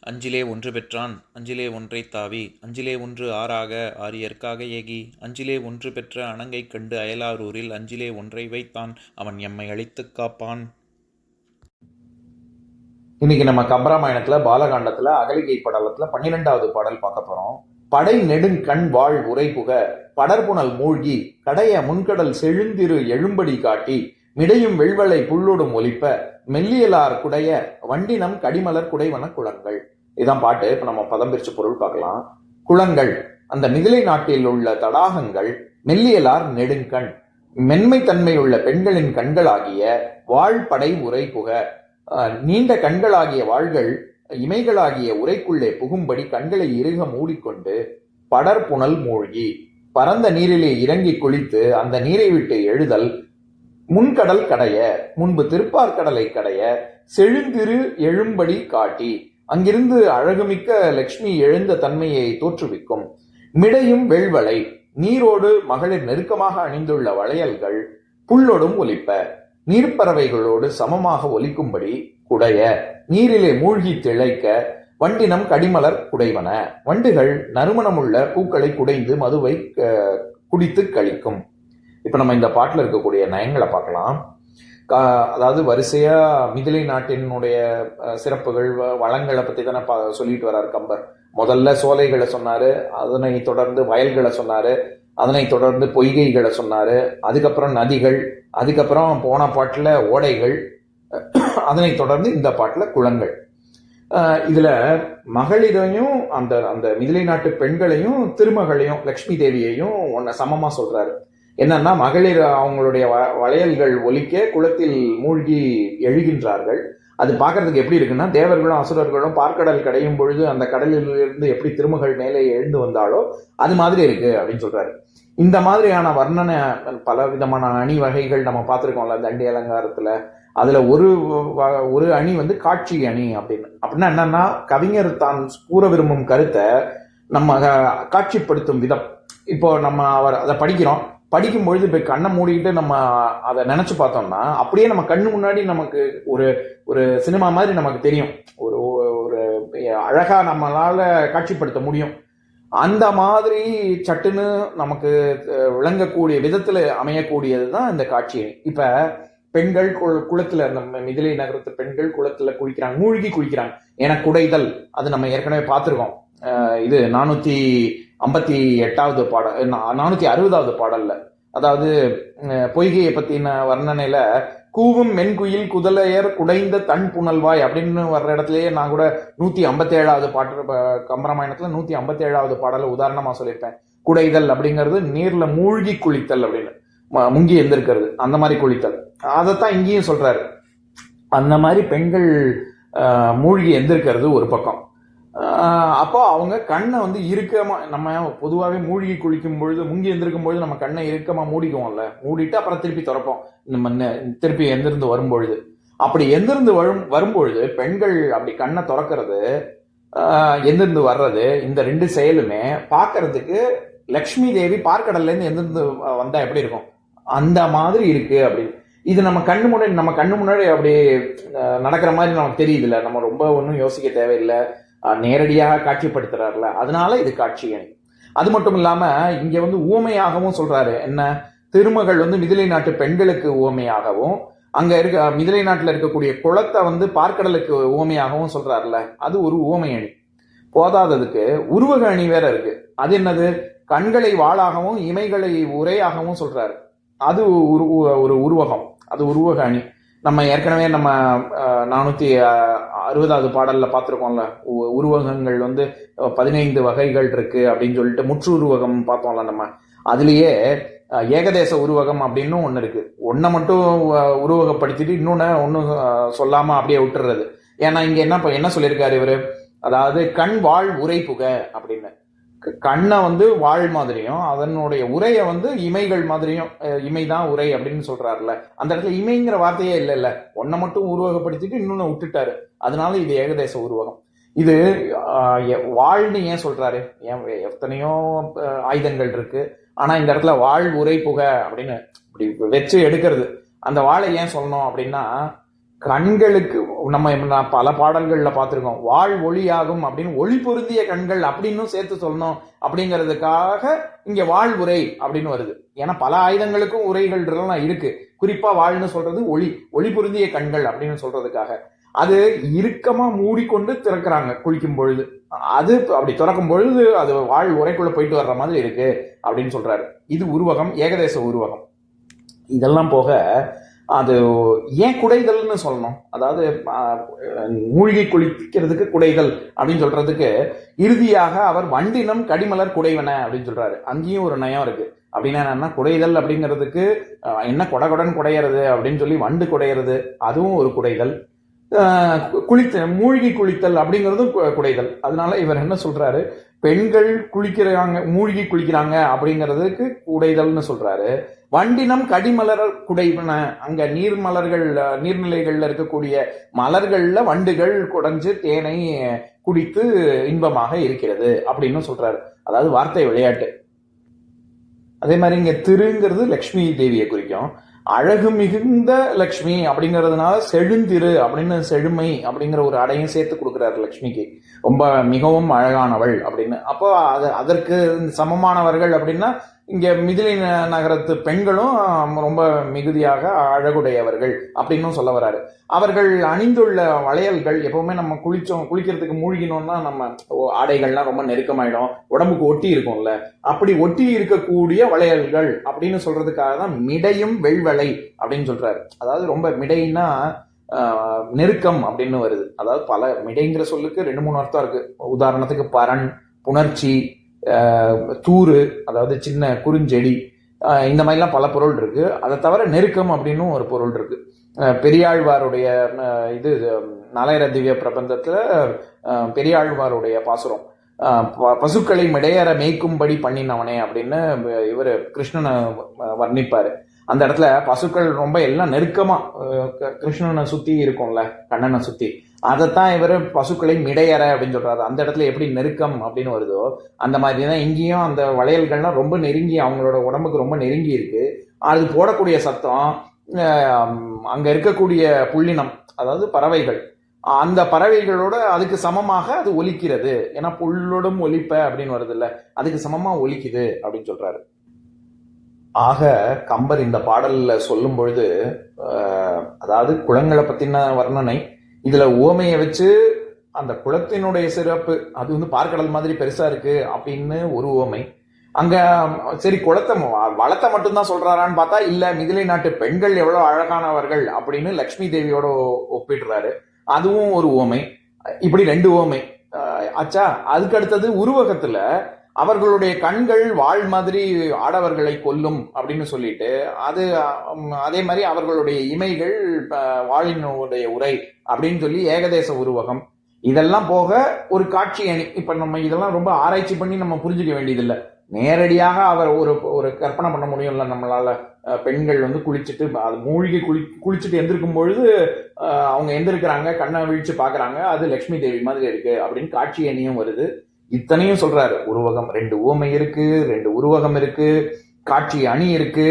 அஞ்சிலே ஒன்று பெற்றான் அஞ்சிலே ஒன்றை தாவி அஞ்சிலே ஒன்று ஆறாக ஆரியற்காக ஏகி அஞ்சிலே ஒன்று பெற்ற அணங்கை கண்டு அயலாரூரில் அஞ்சிலே ஒன்றை வைத்தான் அவன் எம்மை அழித்துக் காப்பான். இன்னைக்கு நம்ம கம்பராமாயணத்துல பாலகாண்டத்துல அகலிகை படலத்துல பன்னிரெண்டாவது பாடல் பார்க்க போறோம். படை நெடுங்கண் வாழ் உரைபுக படர்புணல் மூழ்கி கடைய முன்கடல் செழுந்திரு எழும்படி காட்டி மிடையும் வெள்வளை புள்ளோடும் ஒலிப்ப மெல்லியலார் குடைய வண்டினம் கடிமலர் குடைவன குளங்கள். இதான் பாட்டு. இப்ப நம்ம பதம் பிரிச்சு பொருள் பார்க்கலாம். குளங்கள். அந்த மிதிலை நாட்டில் உள்ள தடாகங்கள் மெல்லியலார் நெடுங்கண். மென்மை தன்மையுள்ள பெண்களின் கண்களாகிய வாழ்படை உரை புக. நீண்ட கண்களாகிய வாள்கள் இமைகளாகிய உரைக்குள்ளே புகும்படி கண்களை இறுக மூடிக்கொண்டு படர்புணல் மூழ்கி. பரந்த நீரிலே இறங்கி குளித்து அந்த நீரை விட்டு எழுதல் முன்கடல் கடைய முன்பு திருப்பார்கடலை கடைய செழுந்திரு எழும்படி காட்டி அங்கிருந்து அழகுமிக்க லக்ஷ்மி எழுந்த தன்மையை தோற்றுவிக்கும். மிடையும் வெள்வளை நீரோடு மகளிர் நெருக்கமாக அணிந்துள்ள வளையல்கள் புல்லொடும் ஒலிப்ப நீர்ப்பறவைகளோடு சமமாக ஒலிக்கும்படி குடைய நீரிலே மூழ்கி திளைக்க வண்டினம் கடிமலர் குடைவன. வண்டுகள் நறுமணமுள்ள பூக்களை குடைந்து மதுவை குடித்து கழிக்கும். இப்போ நம்ம இந்த பாட்டில் இருக்கக்கூடிய நயங்களை பார்க்கலாம். கா- அதாவது வரிசையாக மிதிலை நாட்டினுடைய சிறப்புகள் வ- வளங்களை பற்றி தானே பா- சொல்லிட்டு வர்றார் கம்பர். முதல்ல சோலைகளை சொன்னார் அதனை தொடர்ந்து வயல்களை சொன்னார் அதனை தொடர்ந்து பொய்கைகளை சொன்னார் அதுக்கப்புறம் நதிகள் அதுக்கப்புறம் போன பாட்டில் ஓடைகள் அதனை தொடர்ந்து இந்த பாட்டில் குளங்கள். இதில் மகளிரையும் அந்த அந்த மிதிலை நாட்டு பெண்களையும் திருமகளையும் லக்ஷ்மி தேவியையும் ஒன்றை சமமாக சொல்கிறாரு என்னன்னா மகளிர் அவங்களுடைய வ- வளையல்கள் ஒலிக்க குளத்தில் மூழ்கி எழுகின்றார்கள். அது பார்க்கறதுக்கு எப்படி இருக்குன்னா தேவர்களும் அசுரர்களும் பார்க்கடல் கடையும் பொழுது அந்த கடலிலிருந்து எப்படி திருமகள் மேலே எழுந்து வந்தாலோ அது மாதிரி இருக்கு அப்படின்னு சொல்றாரு. இந்த மாதிரியான வர்ணனை பல விதமான அணி வகைகள் நம்ம பார்த்துருக்கோம்ல தண்டி அலங்காரத்துல. அதுல ஒரு ஒரு அணி வந்து காட்சி அணி அப்படின்னு. அப்படின்னா என்னன்னா கவிஞர் தான் கூற விரும்பும் கருத்தை நம்ம காட்சிப்படுத்தும் விதம். இப்போ நம்ம அவர் அதை படிக்கிறோம். படிக்கும்பொழுது இப்போ கண்ணை மூடிக்கிட்டு நம்ம அதை நினச்சி பார்த்தோம்னா அப்படியே நம்ம கண்ணு முன்னாடி நமக்கு ஒரு ஒரு சினிமா மாதிரி நமக்கு தெரியும். ஒரு ஒரு அழகாக நம்மளால காட்சிப்படுத்த முடியும். அந்த மாதிரி சட்டுன்னு நமக்கு விளங்கக்கூடிய விதத்தில் அமையக்கூடியது தான் இந்த காட்சி. இப்போ பெண்கள் குள- குளத்துல நம்ம மிதிலை நகரத்து பெண்கள் குளத்துல குளிக்கிறாங்க மூழ்கி குளிக்கிறாங்க. என குடைதல் அது நம்ம ஏற்கனவே பார்த்துருக்கோம். இது நானூற்றி ஐம்பத்தி எட்டாவது பாடல் நானூற்றி அறுபதாவது பாடலில். அதாவது பொய்கையை பற்றின வர்ணனையில் கூவும் மென்குயில் குதலையர் குடைந்த தன் புனல்வாய் அப்படின்னு வர்ற இடத்துலயே நான் கூட நூத்தி ஐம்பத்தி ஏழாவது பாட்டு ப- கம்பராமாயணத்துல நூத்தி ஐம்பத்தி ஏழாவது பாடல சொல்லியிருப்பேன். குடைதல் அப்படிங்கிறது நீர்ல மூழ்கி குளித்தல் அப்படின்னு. ம- முங்கி எந்திருக்கிறது அந்த மாதிரி குளித்தல். அதைத்தான் இங்கேயும் சொல்றாரு. அந்த மாதிரி பெண்கள் மூழ்கி எந்திருக்கிறது ஒரு பக்கம். அப்போ அவங்க கண்ணை வந்து இறுக்கமாக நம்ம பொதுவாகவே மூழ்கி குளிக்கும் பொழுது முங்கி எந்திருக்கும் பொழுது நம்ம கண்ணை இறுக்கமாக மூடிக்குவோம்ல. மூடிட்டு அப்புறம் திருப்பி திறப்போம். நம்ம திருப்பி எந்திருந்து வரும்பொழுது அப்படி எந்திருந்து வரும் வரும்பொழுது பெண்கள் அப்படி கண்ணை திறக்கிறது எந்திருந்து வர்றது இந்த ரெண்டு செயலுமே பார்க்கறதுக்கு லக்ஷ்மி தேவி பார்க்கடல்லேருந்து எந்திருந்து வந்தால் எப்படி இருக்கும்? அந்த மாதிரி இருக்கு அப்படின்னு. இது நம்ம கண்ணு முன்னாடி நம்ம கண்ணு முன்னாடி அப்படியே நடக்கிற மாதிரி நமக்கு தெரியுதுல்ல. நம்ம ரொம்ப ஒன்றும் யோசிக்க தேவையில்லை. நேரடியாக காட்சிப்படுத்துறாருல. அதனால இது காட்சி அணி. அது மட்டும் இல்லாம இங்க வந்து ஊமையாகவும் சொல்றாரு. என்ன? திருமகள் வந்து மிதிலை நாட்டு பெண்களுக்கு ஊமையாகவும் அங்க இருக்க மிதிலை நாட்டில் இருக்கக்கூடிய குளத்தை வந்து பார்க்கடலுக்கு ஊமையாகவும் சொல்றாருல. அது ஒரு ஊமை அணி. போதாததுக்கு உருவக அணி வேற இருக்கு. அது என்னது? கண்களை வாளாகவும் இமைகளை உரையாகவும் சொல்றாரு. அது ஒரு ஒரு உருவகம். அது உருவக அணி. நம்ம ஏற்கனவே நம்ம நானூற்றி நானூத்தி அறுபதாவது பாடலில் பார்த்துருக்கோம்ல உ- உருவகங்கள் வந்து பதினைந்து வகைகள் இருக்கு அப்படின்னு சொல்லிட்டு முற்று உருவகம் பார்த்தோம்ல நம்ம. அதுலேயே ஏகதேச உருவகம் அப்படின்னு ஒன்று இருக்கு. ஒன்றை மட்டும் உருவகப்படுத்திட்டு இன்னொன்று ஒன்றும் சொல்லாமல் அப்படியே விட்டுறது. ஏன்னா இங்கே என்ன ப- என்ன சொல்லியிருக்காரு இவரு? அதாவது கண் வாழ் உரை புக அப்படின்னு. கண்ணை வந்து வாழ் மாதிரியும் அதனுடைய உரையை வந்து இமைகள் மாதிரியும் இமை இமைதான் உரை அப்படின்னு சொல்றாருல அந்த இடத்துல இமைங்கிற வார்த்தையே இல்லை இல்லை ஒன்னை மட்டும் உருவகப்படுத்திட்டு இன்னொன்னு விட்டுட்டாரு. அதனால இது ஏகதேச உருவகம். இது எ- வாழ்னு ஏன் சொல்றாரு? ஏன் எத்தனையோ ஆயுதங்கள் இருக்கு. ஆனா இந்த இடத்துல வாழ் உரை புக அப்படின்னு இப்படி வச்சு எடுக்கிறது. அந்த வாழை ஏன் சொல்லணும் அப்படின்னா கண்களுக்கு நம்ம பல பாடல்களில் பார்த்துருக்கோம். வாழ் ஒளியாகும் அப்படின்னு ஒளி பொருந்திய கண்கள் அப்படின்னும் சேர்த்து சொல்லணும். அப்படிங்கிறதுக்காக இங்கே வாழ் உரை அப்படின்னு வருது. ஏன்னா பல ஆயுதங்களுக்கும் உரைகள் இருக்கு. குறிப்பா வாழ்னு சொல்றது ஒளி ஒளி பொருந்திய கண்கள் அப்படின்னு சொல்றதுக்காக. அது இறுக்கமா மூடிக்கொண்டு திறக்கிறாங்க குளிக்கும் பொழுது. அது அப்படி திறக்கும் பொழுது அது வாழ் உரைக்குள்ள போயிட்டு வர்ற மாதிரி இருக்கு அப்படின்னு சொல்றாரு. இது உருவகம் ஏகதேச உருவகம். இதெல்லாம் போக அது ஏன் குடைதல்னு சொல்லணும்? அதாவது மூழ்கி குளிக்கிறதுக்கு குடைதல் அப்படின்னு சொல்றதுக்கு இறுதியாக அவர் வண்டினம் கடிமலர் குடைவன அப்படின்னு சொல்றாரு. அங்கேயும் ஒரு நயம் இருக்கு. அப்படின்னா என்னன்னா குடைதல் அப்படிங்கிறதுக்கு என்ன கொடகுடன் குடையிறது அப்படின்னு சொல்லி வண்டு குடையறது அதுவும் ஒரு குடைதல் குளித்த மூழ்கி குளித்தல் அப்படிங்கிறதும் கு- குடைதல் அதனால இவர் என்ன சொல்றாரு? பெண்கள் குளிக்கிறாங்க மூழ்கி குளிக்கிறாங்க அப்படிங்கிறதுக்கு குடைதல்னு சொல்றாரு. வண்டினம் கடிமலர் குடைவன அங்க நீர்மலர்கள் நீர்நிலைகள்ல இருக்கக்கூடிய மலர்கள்ல வண்டுகள் குடைஞ்சு தேனை குடித்து இன்பமாக இருக்கிறது அப்படின்னு சொல்றாரு. அதாவது வார்த்தை விளையாட்டு. அதே மாதிரி இங்க திருங்கிறது லக்ஷ்மி தேவியை குறிக்கும். அழகு மிகுந்த லக்ஷ்மி அப்படிங்கிறதுனால செழுந்திரு அப்படின்னு செழுமை அப்படிங்கிற ஒரு அடையும் சேர்த்து கொடுக்குறாரு லக்ஷ்மிக்கு. ரொம்ப மிகவும் அழகானவள் அப்படின்னு. அப்போ அது அதற்கு சமமானவர்கள் அப்படின்னா இங்கே மிதிலை நகரத்து பெண்களும் ரொம்ப மிகுதியாக அழகுடையவர்கள் அப்படின்னும் சொல்ல வராரு. அவர்கள் அணிந்துள்ள வளையல்கள் எப்பவுமே நம்ம குளிச்சோம் குளிக்கிறதுக்கு மூழ்கினோம்னா நம்ம ஓ, ஆடைகள்லாம் ரொம்ப நெருக்கமாயிடும் உடம்புக்கு ஒட்டி இருக்கும்ல. அப்படி ஒட்டி இருக்கக்கூடிய வளையல்கள் அப்படின்னு சொல்றதுக்காக தான் மிடையும் வெள்வளை அப்படின்னு சொல்றாரு. அதாவது ரொம்ப மிடைன்னா நெருக்கம் அப்படின்னு வருது. அதாவது பல மிடைங்கிற சொல்லுக்கு ரெண்டு மூணு அர்த்தம் இருக்கு. உதாரணத்துக்கு பரன் புணர்ச்சி தூறு அதாவது சின்ன குறுஞ்செடி இந்த மாதிரிலாம் பல பொருள் இருக்குது அதை தவிர நெருக்கம் அப்படின்னும் ஒரு பொருள் இருக்குது பெரியாழ்வாருடைய இது நலையர திவ்ய பிரபந்தத்தில் பெரியாழ்வாருடைய பாசுரம். ப- பசுக்களை மிடையற மேய்க்கும்படி பண்ணினவனே அப்படின்னு இவர் கிருஷ்ணனை வர்ணிப்பார். அந்த இடத்துல பசுக்கள் ரொம்ப எல்லாம் நெருக்கமாக கிருஷ்ணனை சுற்றி இருக்கும்ல கண்ணனை சுற்றி அதைத்தான் இவர் பசுக்களை மிடையற அப்படின்னு சொல்றாரு. அந்த இடத்துல எப்படி நெருக்கம் அப்படின்னு வருதோ அந்த மாதிரி தான் இங்கேயும் அந்த வளையல்கள்லாம் ரொம்ப நெருங்கி அவங்களோட உடம்புக்கு ரொம்ப நெருங்கி இருக்கு. அது போடக்கூடிய சத்தம் அங்கே இருக்கக்கூடிய புள்ளினம் அதாவது பறவைகள். அந்த பறவைகளோட அதுக்கு சமமாக அது ஒலிக்கிறது. ஏன்னா புல்லோடும் ஒலிப்ப அப்படின்னு வருது இல்லை அதுக்கு சமமாக ஒலிக்குது அப்படின்னு சொல்றாரு. ஆக கம்பர் இந்த பாடலில் சொல்லும் பொழுது அதாவது குளங்களை பற்றின வர்ணனை இதுல உவமையை வச்சு அந்த குளத்தினுடைய சிறப்பு அது வந்து பார்க்கடல் மாதிரி பெருசா இருக்கு அப்படின்னு ஒரு உவமை அங்க சரி குளத்தை வளத்தை மட்டும்தான் சொல்றாரான்னு பார்த்தா இல்ல மிதிலை நாட்டு பெண்கள் எவ்வளவு அழகானவர்கள் அப்படின்னு லக்ஷ்மி தேவியோட ஒப்பிடுறாரு. அதுவும் ஒரு உவமை இப்படி ரெண்டு உவமை அச்சா ஆச்சா அதுக்கு அடுத்தது உருவகத்துல அவர்களுடைய கண்கள் வாழ் மாதிரி ஆடவர்களை கொல்லும் அப்படின்னு சொல்லிட்டு அது அதே மாதிரி அவர்களுடைய இமைகள் வாழினுடைய உரை அப்படின்னு சொல்லி ஏகதேச உருவகம். இதெல்லாம் போக ஒரு காட்சி அணி இப்ப நம்ம இதெல்லாம் ரொம்ப ஆராய்ச்சி பண்ணி நம்ம புரிஞ்சுக்க வேண்டியதில்லை. நேரடியாக அவர் ஒரு ஒரு கற்பனை பண்ண முடியும்ல நம்மளால பெண்கள் வந்து குளிச்சுட்டு அது மூழ்கி குளி குளிச்சுட்டு எந்திருக்கும் பொழுது அவங்க எந்திருக்கிறாங்க கண்ணை வீழ்ச்சி பாக்குறாங்க அது லக்ஷ்மி தேவி மாதிரி இருக்கு அப்படின்னு காட்சி அணியும் வருது. இத்தனையும் சொல்றாரு. உருவகம் ரெண்டு ஊமை இருக்கு ரெண்டு உருவகம் இருக்கு காட்சி அணி இருக்கு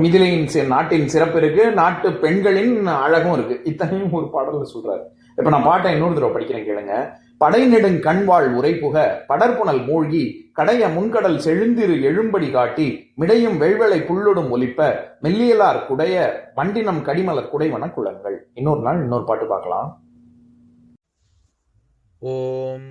மிதிலையின் நாட்டின் சிறப்பு இருக்கு நாட்டு பெண்களின் அழகும் இருக்கு. இத்தனையும் ஒரு பாடல்ல சொல்றாரு. இப்ப நான் பாட்டை இன்னொரு தடவை படிக்கிறேன் கேளுங்க. படை நெடுங் கண்வாள் உரைப்புக படர்புணல் மூழ்கி கடைய முன்கடல் செழுந்திரு எழும்படி காட்டி மிடையும் வெள்வளை புல்லொடும் ஒலிப்ப மெல்லியலார் குடைய வண்டினம் கடிமலர் குடைவன குளங்கள். இன்னொரு நாள் இன்னொரு பாட்டு பார்க்கலாம். ஓம்